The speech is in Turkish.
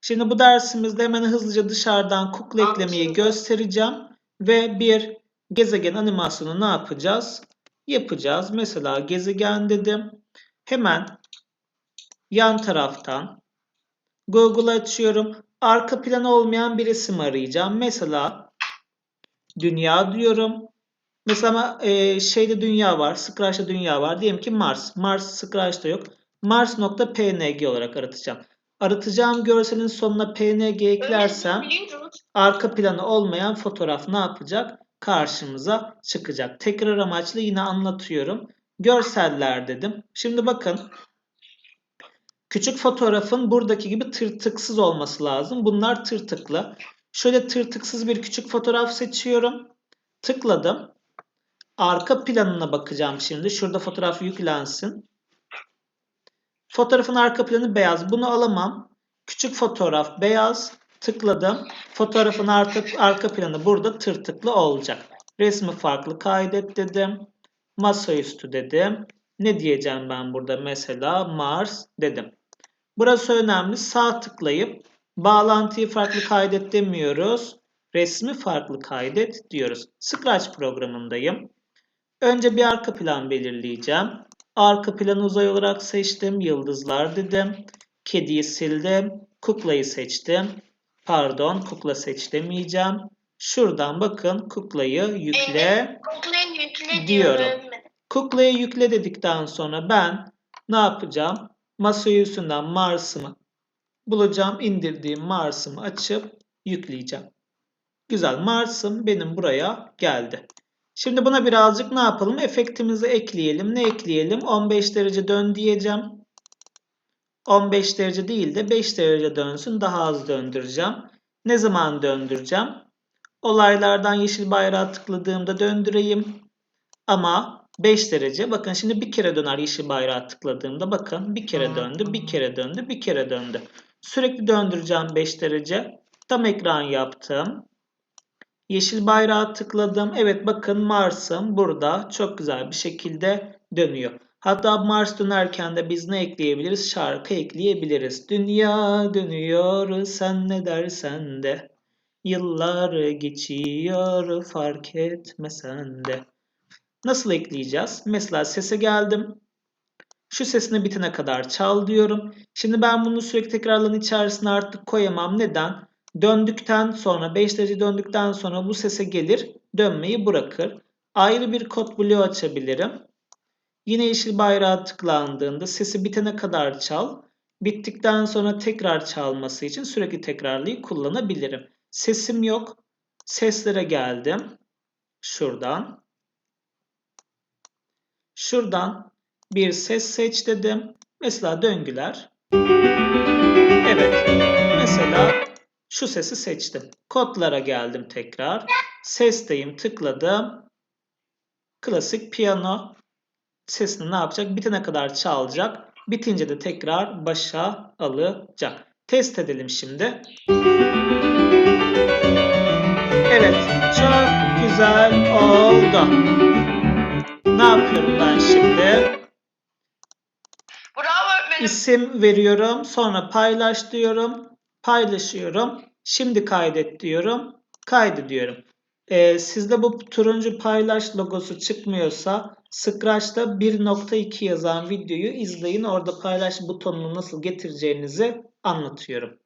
Şimdi bu dersimizde hemen hızlıca dışarıdan kukla Anladım. eklemeyi göstereceğim. Ve bir gezegen animasyonu ne yapacağız? Yapacağız. Mesela gezegen dedim. Hemen yan taraftan Google açıyorum. Arka planı olmayan bir isim arayacağım. Mesela dünya diyorum. Mesela e, şeyde dünya var. Scratch'ta dünya var. Diyelim ki Mars. Mars Scratch'ta yok. Mars.png olarak aratacağım. Aratacağım görselin sonuna png eklersem arka planı olmayan fotoğraf ne yapacak? Karşımıza çıkacak. Tekrar amaçlı yine anlatıyorum. Görseller dedim. Şimdi bakın. Küçük fotoğrafın buradaki gibi tırtıksız olması lazım. Bunlar tırtıklı. Şöyle tırtıksız bir küçük fotoğraf seçiyorum. Tıkladım. Arka planına bakacağım şimdi. Şurada fotoğraf yüklensin. Fotoğrafın arka planı beyaz. Bunu alamam. Küçük fotoğraf beyaz. Tıkladım. Fotoğrafın arka, arka planı burada tırtıklı olacak. Resmi farklı kaydet dedim. Masaüstü dedim. Ne diyeceğim ben burada? Mesela Mars dedim. Burası önemli. Sağ tıklayıp bağlantıyı farklı kaydet demiyoruz. Resmi farklı kaydet diyoruz. Scratch programındayım. Önce bir arka plan belirleyeceğim. Arka planı uzay olarak seçtim. Yıldızlar dedim. Kediyi sildim. Kuklayı seçtim. Pardon kukla seç demeyeceğim. Şuradan bakın kuklayı yükle. Koklayın yükle Diyorum. diyorum. Kuklayı yükle dedikten sonra ben ne yapacağım? Masa üstünden Mars'ımı bulacağım. indirdiğim Mars'ımı açıp yükleyeceğim. Güzel. Mars'ım benim buraya geldi. Şimdi buna birazcık ne yapalım? Efektimizi ekleyelim. Ne ekleyelim? 15 derece dön diyeceğim. 15 derece değil de 5 derece dönsün. Daha az döndüreceğim. Ne zaman döndüreceğim? Olaylardan yeşil bayrağı tıkladığımda döndüreyim. Ama 5 derece. Bakın şimdi bir kere döner yeşil bayrağı tıkladığımda. Bakın bir kere döndü, bir kere döndü, bir kere döndü. Sürekli döndüreceğim 5 derece. Tam ekran yaptım. Yeşil bayrağı tıkladım. Evet bakın Mars'ım burada çok güzel bir şekilde dönüyor. Hatta Mars dönerken de biz ne ekleyebiliriz? Şarkı ekleyebiliriz. Dünya dönüyor sen ne dersen de. Yıllar geçiyor fark etmesen de. Nasıl ekleyeceğiz? Mesela sese geldim. Şu sesini bitene kadar çal diyorum. Şimdi ben bunu sürekli tekrarların içerisine artık koyamam. Neden? Döndükten sonra 5 derece döndükten sonra bu sese gelir. Dönmeyi bırakır. Ayrı bir kod bloğu açabilirim. Yine yeşil bayrağı tıklandığında sesi bitene kadar çal. Bittikten sonra tekrar çalması için sürekli tekrarlayı kullanabilirim. Sesim yok. Seslere geldim. Şuradan. Şuradan bir ses seç dedim. Mesela döngüler. Evet. Mesela şu sesi seçtim. Kodlara geldim tekrar. Sesteyim tıkladım. Klasik piyano. Sesini ne yapacak? Bitene kadar çalacak. Bitince de tekrar başa alacak. Test edelim şimdi. Evet. Çok güzel oldu. Ne yapıyorum ben şimdi? Bravo öğretmenim. İsim veriyorum. Sonra paylaş diyorum. Paylaşıyorum. Şimdi kaydet diyorum. Kaydı diyorum. Ee, sizde bu turuncu paylaş logosu çıkmıyorsa Scratch'ta 1.2 yazan videoyu izleyin. Orada paylaş butonunu nasıl getireceğinizi anlatıyorum.